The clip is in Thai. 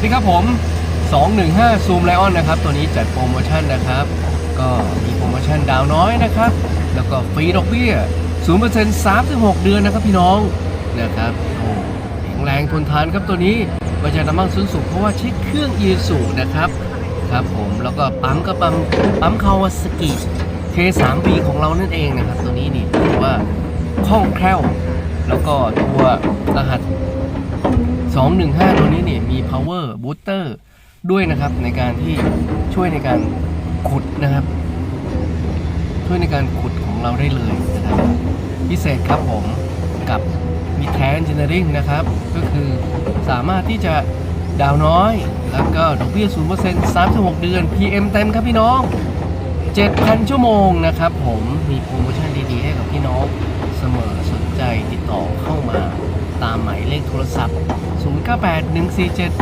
วัสดีครับผม 215 Zoom Lion นะครับ ตัวนี้จัดโปรโมชั่นนะครับ ก็มีโปรโมชั่นดาวน้อยนะครับ แล้วก็ฟรีดอกเบี้ย 0% 36 เดือนนะครับพี่น้องนะครับโอ้แข็งแรงทนทานครับตัวนี้มาจากน้ำมันสูงสุดเพราะว่าใช้เครื่องยีสูนะครับครับผมแล้วก็ปั๊มก็ปั๊มปั๊มคาวาสกิ K3B ของเรานั่นเองนะครับ ตัวนี้นี่ถือว่าคล่องแคล่ว แล้วก็ตัวรหัส 215 ตัวนี้เนี่ยมี power booster ด้วยนะครับในการที่ช่วยในการขุดนะครับ ช่วยในการขุดของเราได้เลยนะครับ พิเศษครับผมกับมีแทน Engineering นะครับ ก็คือสามารถที่จะดาวน้อย แล้วก็ดอกเบี้ย 0% 36 เดือน PM เต็มครับพี่น้อง 7,000 ชั่วโมงนะครับผมมีโปรโมชั่นดีๆ ให้กับพี่น้องเสมอสนใจติดต่อเข้า หมายเลขโทรศัพท์ 098 147